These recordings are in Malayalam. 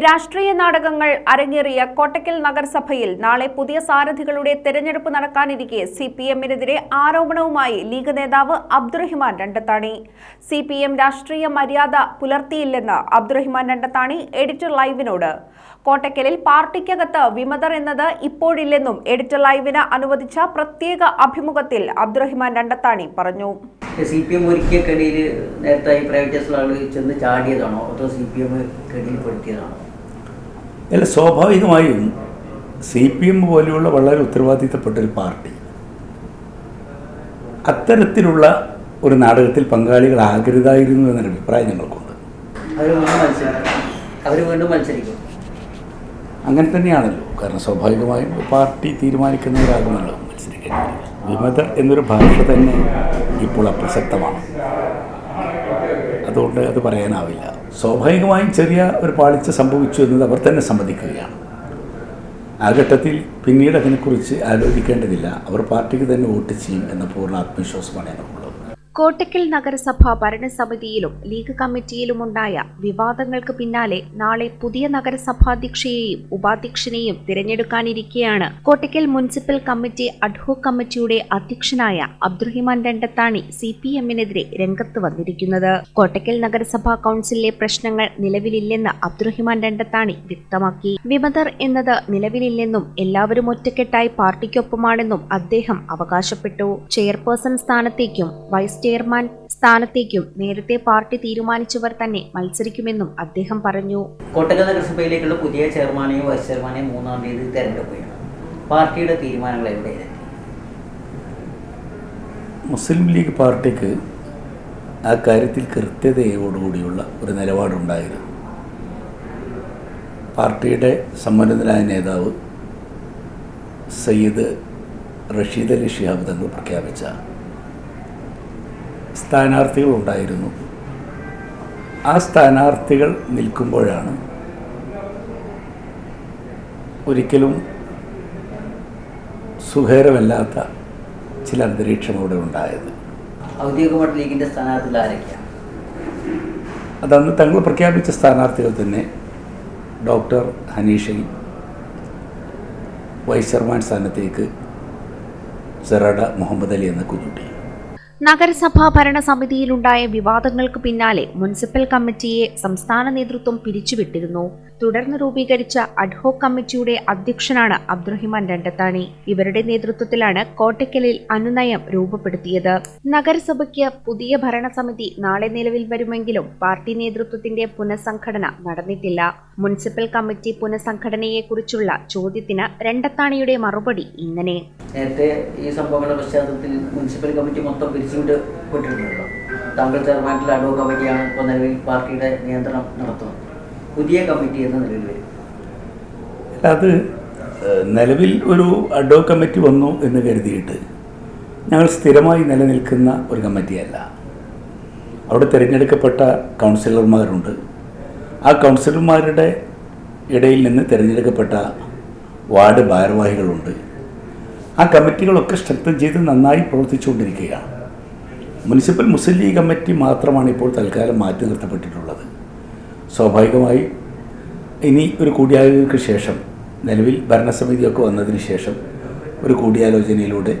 രാഷ്ട്രീയ നാടകങ്ങൾ അരങ്ങേറിയ കോട്ടക്കൽ നഗരസഭയിൽ നാളെ പുതിയ സാരഥികളുടെ തെരഞ്ഞെടുപ്പ് നടക്കാനിരിക്കെ സി പി എമ്മിനെതിരെ ആരോപണവുമായി ലീഗ് നേതാവ് Abdurahiman Randathani. C P M രാഷ്ട്രീയ മര്യാദ പുലർത്തിയില്ലെന്ന് അബ്ദുറഹിമാൻ രണ്ടത്താണി എഡിറ്റർ ലൈവിനോട്. കോട്ടക്കലിൽ പാർട്ടിക്കകത്ത് വിമതർ എന്നത് ഇപ്പോഴില്ലെന്നും എഡിറ്റർ ലൈവിന് അനുവദിച്ച പ്രത്യേക അഭിമുഖത്തിൽ അബ്ദുറഹിമാൻ രണ്ടത്താണി പറഞ്ഞു. സി പി എം ഒരുക്കിയ കെടിയിൽ നേരത്തെ ഈ പ്രൈവറ്റ് ചെന്ന് ചാടിയതാണോ? അതോ സി പി എം കെടിയിൽ പെടുത്തിയതാണോ? അല്ല സ്വാഭാവികമായും സി പി എം പോലെയുള്ള വളരെ ഉത്തരവാദിത്തപ്പെട്ട ഒരു പാർട്ടി അത്തരത്തിലുള്ള ഒരു നാടകത്തിൽ പങ്കാളികളാകരുതായിരുന്നു എന്നൊരു അഭിപ്രായം ഞങ്ങൾക്കുണ്ട്. അങ്ങനെ തന്നെയാണല്ലോ. കാരണം സ്വാഭാവികമായും പാർട്ടി തീരുമാനിക്കുന്ന തീരുമാനിക്കുന്നവരാകുമല്ലോ മത്സരിക്കുന്നത് വിമത എന്നൊരു ഭാഷ തന്നെ ഇപ്പോൾ അപ്രസക്തമാണ്. അതുകൊണ്ട് അത് പറയാനാവില്ല. സ്വാഭാവികമായും ചെറിയ ഒരു പാളിച്ച സംഭവിച്ചു എന്നത് അവർ തന്നെ സമ്മതിക്കുകയാണ്. ആ ഘട്ടത്തിൽ പിന്നീട് അതിനെക്കുറിച്ച് ആലോചിക്കേണ്ടതില്ല. അവർ പാർട്ടിക്ക് തന്നെ വോട്ട് ചെയ്യും എന്ന പൂർണ ആത്മവിശ്വാസമാണ് ഞങ്ങൾക്കുള്ളത് കോട്ടക്കൽ നഗരസഭ ഭരണസമിതിയിലും ലീഗ് കമ്മിറ്റിയിലുമുണ്ടായ വിവാദങ്ങൾക്ക് പിന്നാലെ നാളെ പുതിയ നഗരസഭാധ്യക്ഷയെയും ഉപാധ്യക്ഷനെയും തിരഞ്ഞെടുക്കാനിരിക്കെയാണ് Kottakkal municipal committee ad hoc കമ്മിറ്റിയുടെ അധ്യക്ഷനായ അബ്ദുറഹിമാൻ രണ്ടത്താണി സി പി എമ്മിനെതിരെ രംഗത്ത് വന്നിരിക്കുന്നത്. കോട്ടക്കൽ നഗരസഭാ കൌൺസിലിലെ പ്രശ്നങ്ങൾ നിലവിലില്ലെന്ന് അബ്ദുറഹിമാൻ രണ്ടത്താണി വ്യക്തമാക്കി. വിമതർ എന്നത് നിലവിലില്ലെന്നും എല്ലാവരും ഒറ്റക്കെട്ടായി പാർട്ടിക്കൊപ്പമാണെന്നും അദ്ദേഹം അവകാശപ്പെട്ടു. ചെയർപേഴ്സൺ സ്ഥാനത്തേക്കും വൈസ് ചെയർമാൻ സ്ഥാനത്തേക്കും നേരത്തെ പാർട്ടി തീരുമാനിച്ചവർ തന്നെ മത്സരിക്കുമെന്നും അദ്ദേഹം പറഞ്ഞു. കോട്ടക്കൽ നഗരസഭയിലേക്കുള്ള പുതിയ ചെയർമാനെയും വൈസ് ചെയർമാനെയും മൂന്നാം തീയതി തെരഞ്ഞെടുക്കുകയാണ്. പാർട്ടിയുടെ തീരുമാനങ്ങൾ എവിടെയാണ്? മുസ്ലിം ലീഗ് പാർട്ടിക്ക് ആ കാര്യത്തിൽ കൃത്യതയോടുകൂടിയുള്ള ഒരു നിലപാടുണ്ടായിരുന്നു. പാർട്ടിയുടെ സമ്മന്നതനായ നേതാവ് സയ്യിദ് റഷീദ് അലി ഷിഹാബ് തങ്ങൾ പ്രഖ്യാപിച്ച സ്ഥാനാർത്ഥികളുണ്ടായിരുന്നു. ആ സ്ഥാനാർത്ഥികൾ നിൽക്കുമ്പോഴാണ് ഒരിക്കലും സുഖകരമല്ലാത്ത ചില അന്തരീക്ഷം അവിടെ ഉണ്ടായത്. ഔദ്യോഗികമായിട്ട് ലീഗിന്റെ സ്ഥാനാർത്ഥികൾ ആരൊക്കെയാണ് അതന്ന് തങ്ങൾ പ്രഖ്യാപിച്ച സ്ഥാനാർത്ഥികൾ തന്നെ ഡോക്ടർ ഹനീഷയും വൈസ് ചെയർമാൻ സ്ഥാനത്തേക്ക് സെറഡ മുഹമ്മദ് അലി എന്ന കുഞ്ഞുട്ടി. നഗരസഭാ ഭരണസമിതിയിലുണ്ടായ വിവാദങ്ങൾക്ക് പിന്നാലെ മുനിസിപ്പൽ കമ്മിറ്റിയെ സംസ്ഥാന നേതൃത്വം പിരിച്ചുവിട്ടിരുന്നു. തുടർന്ന് രൂപീകരിച്ച അഡ്ഹോക് കമ്മിറ്റിയുടെ അധ്യക്ഷനാണ് അബ്ദുറഹിമാൻ രണ്ടത്താണി. ഇവരുടെ നേതൃത്വത്തിലാണ് കോട്ടയ്ക്കലിൽ അനുനയം രൂപപ്പെടുത്തിയത്. നഗരസഭയ്ക്ക് പുതിയ ഭരണസമിതി നാളെ നിലവിൽ വരുമെങ്കിലും പാർട്ടി നേതൃത്വത്തിന്റെ പുനഃസംഘടന നടന്നിട്ടില്ല. മുനിസിപ്പൽ കമ്മിറ്റി പുനഃസംഘടനയെക്കുറിച്ചുള്ള ചോദ്യത്തിന് രണ്ടത്താണിയുടെ മറുപടി ഇങ്ങനെ. നേരത്തെ ഈ സംഭവങ്ങളുടെ പശ്ചാത്തലത്തിൽ മുനിസിപ്പൽ കമ്മിറ്റി മൊത്തം പിരിച്ചുവിട്ട് പെട്ടിട്ടുണ്ടല്ലോ താങ്കൾ ചെയർമാനിലെ അഡോ കമ്മിറ്റിയാണ് ഇപ്പോൾ നിലവിൽ പാർട്ടിയുടെ നിയന്ത്രണം നടത്തുന്നത്. പുതിയ കമ്മിറ്റി എന്ന നിലയിൽ വരും. അത് നിലവിൽ ഒരു അഡോ കമ്മിറ്റി വന്നു എന്ന് കരുതിയിട്ട് ഞങ്ങൾ സ്ഥിരമായി നിലനിൽക്കുന്ന ഒരു കമ്മിറ്റിയല്ല. അവിടെ തിരഞ്ഞെടുക്കപ്പെട്ട കൗൺസിലർമാരുണ്ട്. ആ കൗൺസിലർമാരുടെ ഇടയിൽ നിന്ന് തിരഞ്ഞെടുക്കപ്പെട്ട വാർഡ് ഭാരവാഹികളുണ്ട്. ആ കമ്മിറ്റികളൊക്കെ സ്ട്രെങ്തൻ ചെയ്ത് നന്നായി പ്രവർത്തിച്ചുകൊണ്ടിരിക്കുകയാണ്. മുനിസിപ്പൽ മുസ്ലിം ലീഗ് കമ്മിറ്റി മാത്രമാണ് ഇപ്പോൾ തൽക്കാലം മാറ്റി നിർത്തപ്പെട്ടിട്ടുള്ളത്. സ്വാഭാവികമായി ഇനി ഒരു കൂടിയാലോചനയ്ക്ക് ശേഷം നിലവിൽ ഭരണസമിതിയൊക്കെ വന്നതിന് ശേഷം ഒരു കൂടിയാലോചനയിലൂടെ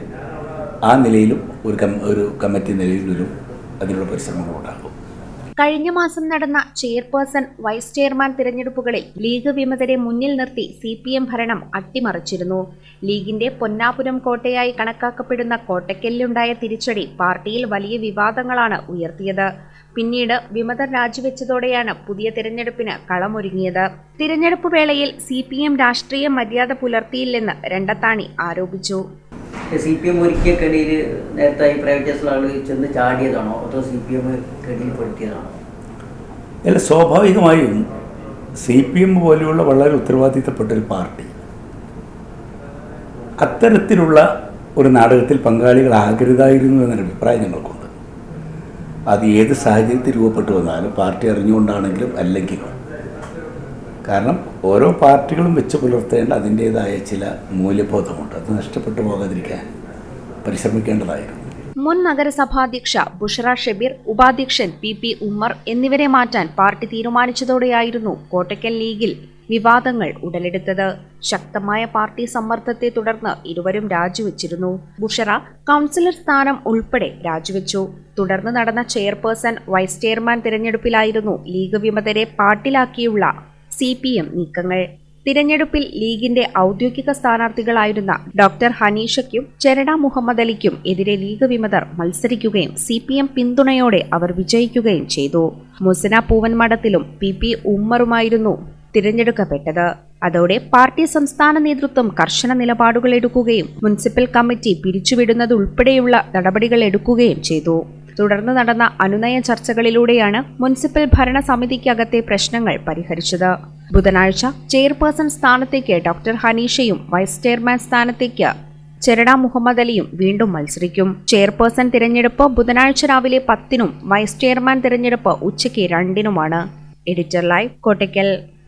ആ നിലയിലും ഒരു ഒരു കമ്മിറ്റി നിലയിൽ അതിനുള്ള പരിശ്രമങ്ങൾ ഉണ്ടാകും കഴിഞ്ഞ മാസം നടന്ന ചെയർപേഴ്സൺ വൈസ് ചെയർമാൻ തിരഞ്ഞെടുപ്പുകളിൽ ലീഗ് വിമതരെ മുന്നിൽ നിർത്തി സി പി എം ഭരണം അട്ടിമറിച്ചിരുന്നു. ലീഗിന്റെ പൊന്നാപുരം കോട്ടയായി കണക്കാക്കപ്പെടുന്ന കോട്ടയ്ക്കലിലുണ്ടായ തിരിച്ചടി പാർട്ടിയിൽ വലിയ വിവാദങ്ങളാണ് ഉയർത്തിയത്. പിന്നീട് വിമതർ രാജിവെച്ചതോടെയാണ് പുതിയ തിരഞ്ഞെടുപ്പിന് കളമൊരുങ്ങിയത്. തിരഞ്ഞെടുപ്പ് വേളയിൽ സി പി എം രാഷ്ട്രീയ മര്യാദ പുലർത്തിയില്ലെന്ന് രണ്ടത്താണി ആരോപിച്ചു. സി പി എം ഒരുക്കിയ കെടിയിൽ നേരത്തെ ഈ പ്രൈവറ്റൈസുള്ള ആൾ ചെന്ന് ചാടിയതാണോ? അതോ സി പി എം കെടിയിൽ പെടുത്തിയതാണോ അല്ല സ്വാഭാവികമായും സി പി എം പോലെയുള്ള വളരെ ഉത്തരവാദിത്തപ്പെട്ട ഒരു പാർട്ടി അത്തരത്തിലുള്ള ഒരു നാടകത്തിൽ പങ്കാളികളാകരുതായിരുന്നു എന്നൊരു അഭിപ്രായം ഞങ്ങൾക്കുണ്ട്. അത് ഏത് സാഹചര്യത്തിൽ രൂപപ്പെട്ടു വന്നാലും പാർട്ടി അറിഞ്ഞുകൊണ്ടാണെങ്കിലും അല്ലെങ്കിലും കാരണം ഓരോ പാർട്ടികളും വെച്ച് പുലർത്തേണ്ട അതിന്റേതായ ചില മൂല്യബോധമുണ്ട്. അത് നഷ്ടപ്പെട്ടു പോകാതിരിക്കാൻ പരിശ്രമിക്കേണ്ടതായിരുന്നു. മുൻ നഗരസഭാധ്യക്ഷ ബുഷറ ഷെബീർ ഉപാധ്യക്ഷൻ പി പി ഉമ്മർ എന്നിവരെ മാറ്റാൻ പാർട്ടി തീരുമാനിച്ചതോടെയായിരുന്നു കോട്ടയ്ക്കൽ ലീഗിൽ വിവാദങ്ങൾ ഉടലെടുത്തത്. ശക്തമായ പാർട്ടി സമ്മർദ്ദത്തെ തുടർന്ന് ഇരുവരും രാജിവെച്ചിരുന്നു. ബുഷറ കൗൺസിലർ സ്ഥാനം ഉൾപ്പെടെ രാജിവെച്ചു. തുടർന്ന് നടന്ന ചെയർപേഴ്സൺ വൈസ് ചെയർമാൻ തിരഞ്ഞെടുപ്പിലായിരുന്നു ലീഗ് വിമതരെ പാട്ടിലാക്കിയുള്ള സി പി എം നീക്കങ്ങൾ. തിരഞ്ഞെടുപ്പിൽ ലീഗിന്റെ ഔദ്യോഗിക സ്ഥാനാർത്ഥികളായിരുന്ന ഡോക്ടർ ഹനീഷയ്ക്കും ചെരട മുഹമ്മദ് അലിക്കും എതിരെ ലീഗ് വിമതർ മത്സരിക്കുകയും സി പി എം പിന്തുണയോടെ അവർ വിജയിക്കുകയും ചെയ്തു. മുസന പൂവൻമഠത്തിലും പി പി ഉമ്മറുമായിരുന്നു തിരഞ്ഞെടുക്കപ്പെട്ടത്. അതോടെ പാർട്ടി സംസ്ഥാന നേതൃത്വം കർശന നിലപാടുകൾ എടുക്കുകയും മുനിസിപ്പൽ കമ്മിറ്റി പിരിച്ചുവിടുന്നതുൾപ്പെടെയുള്ള നടപടികൾ എടുക്കുകയും ചെയ്തു. തുടർന്ന് നടന്ന അനുനയ ചർച്ചകളിലൂടെയാണ് മുനിസിപ്പൽ ഭരണസമിതിക്കകത്തെ പ്രശ്നങ്ങൾ പരിഹരിച്ചത്. ബുധനാഴ്ച ചെയർപേഴ്സൺ സ്ഥാനത്തേക്ക് ഡോക്ടർ ഹനീഷയും വൈസ് ചെയർമാൻ സ്ഥാനത്തേക്ക് ചെരട മുഹമ്മദ് അലിയും വീണ്ടും മത്സരിക്കും. ചെയർപേഴ്സൺ തിരഞ്ഞെടുപ്പ് ബുധനാഴ്ച രാവിലെ പത്തിനും വൈസ് ചെയർമാൻ തിരഞ്ഞെടുപ്പ് ഉച്ചയ്ക്ക് രണ്ടിനുമാണ്. Editor live Kottakkal.